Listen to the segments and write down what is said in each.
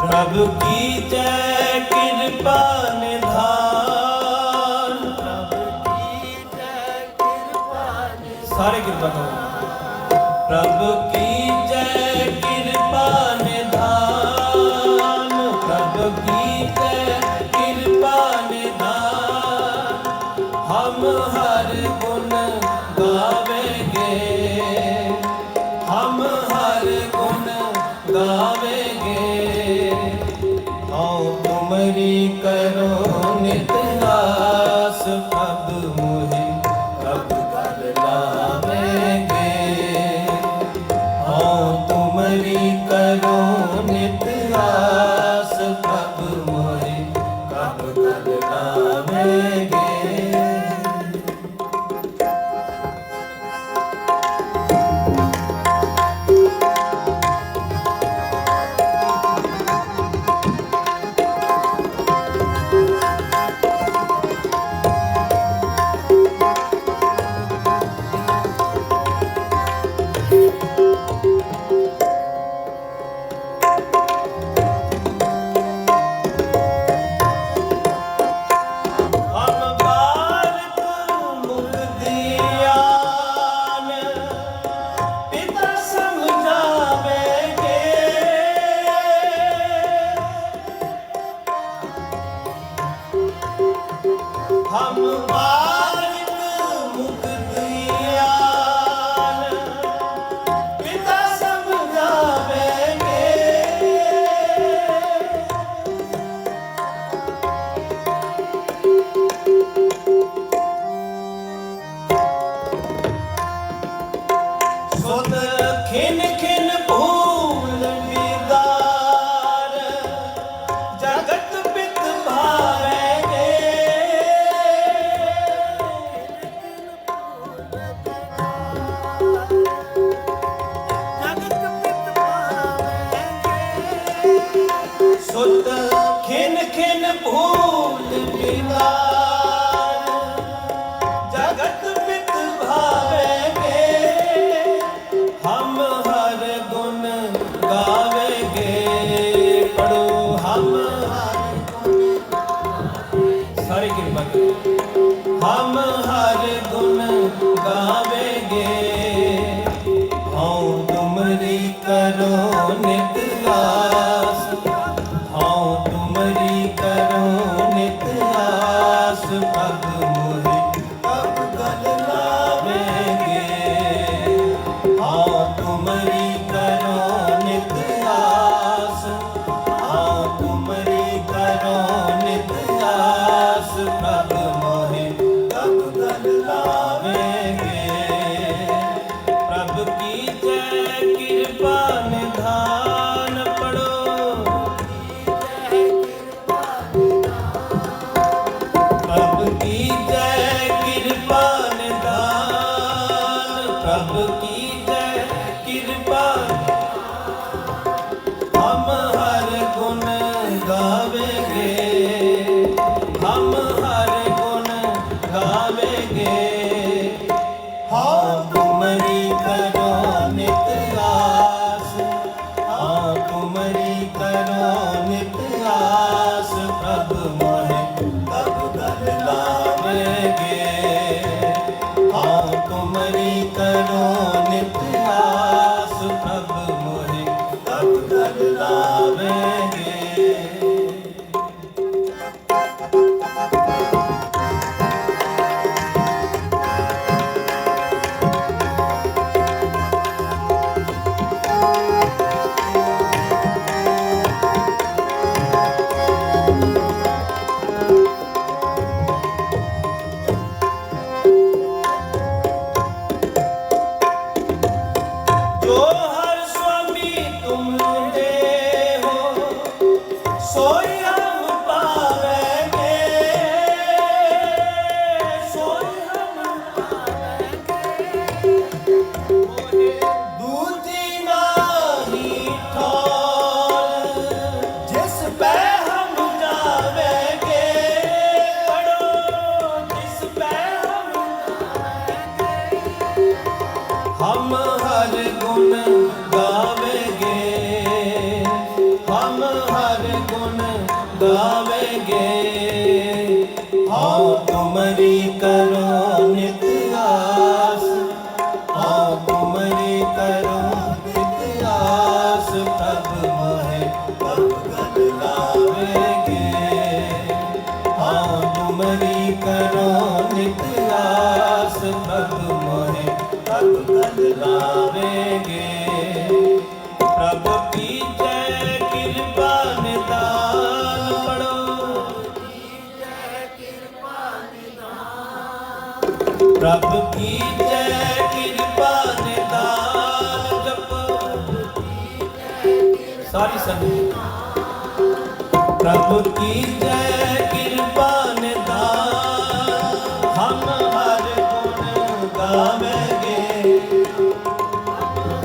ਪ੍ਰਭ ਕੀ ਜੈ ਕਿਰਪਾ ਨਿਧਾਨ। ਕਿਰਪਾ ਸਾਰੇ ਕਿਰਪਾ ਕਰੋ। ਪ੍ਰਭ ਕੀ ਹਉ ਤੁਮਰੀ ਕਰੋ ਨਿਤ ਆਸ। ਹਉ ਤੁਮਰੀ ਕਰੋ ਨਿਤ ਆਸ। ਪ੍ਰਭ ਮੋਹਿ ਤਬ ਗਲ ਲਾਵੇਂਗੇ। ਹਉ ਤੁਮਰੀ ਕਰੋ ਨਿਤ ਆਸ। ਪ੍ਰਭ ਮੋਹਿ ਤਬ ਗਲ ਲਾਵੇਂਗੇ। ਸਾਰੀ ਸੰਗਤ। ਪ੍ਰਭ ਕੀ ਜੈ ਕਿਰਪਾ ਨਿਦਾਨ ਹਮ ਹਰ ਗੁਣ ਗਾਵੇਂਗੇ।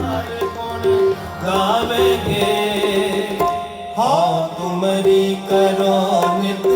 ਹਰ ਗੁਣ ਗਾਵੇਂਗੇ। ਹਉ ਤੁਮਰੀ ਕਰੋ ਨਿਤ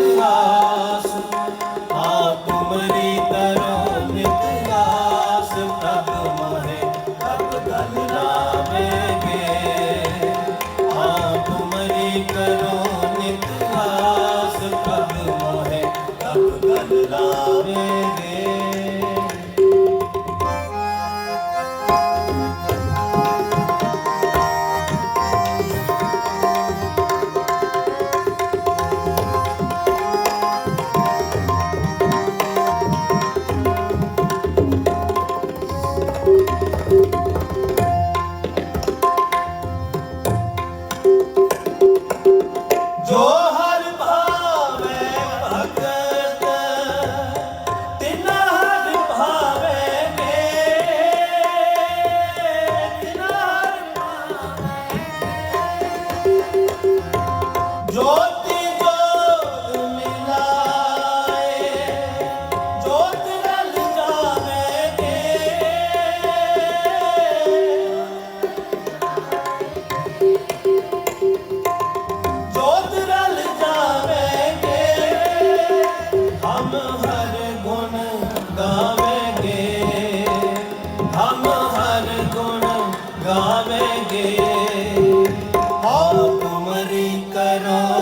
Lord.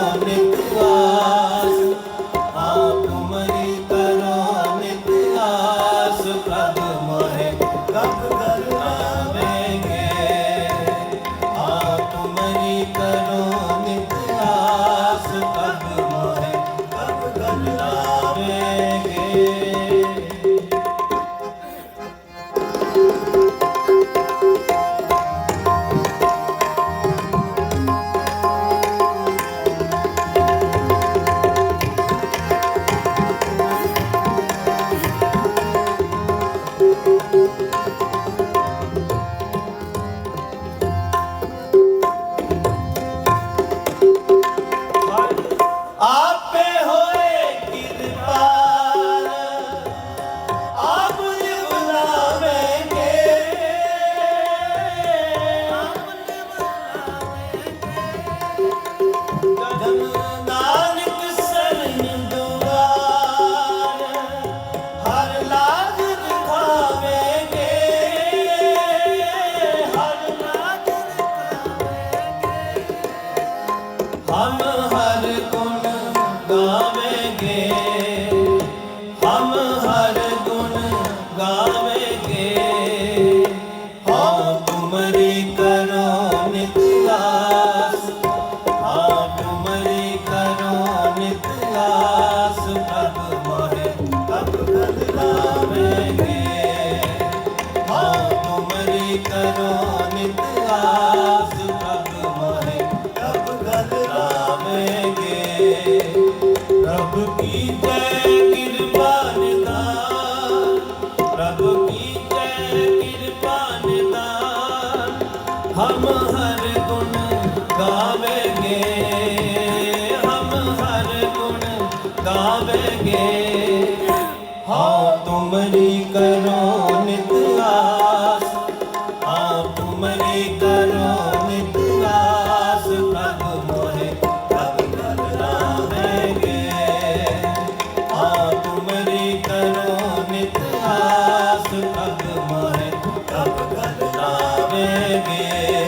ਤੁਮਰੀ ਕਰੋ ਨਿਤ ਆਸ। ਹਾਂ ਤੁਮਰੀ ਕਰੋ ਨਿਤ ਆਸ। ਪ੍ਰਭ ਮੋਹਿ ਪ੍ਰਭ ਗਲ ਗੇ ਹਾਂ ਤੁਮਰੀ ਕਰੋ ਨਿਤ ਆਸ। ਪ੍ਰਭ ਮੋਹਿ ਪ੍ਰਭ ਗਲ ਗੇ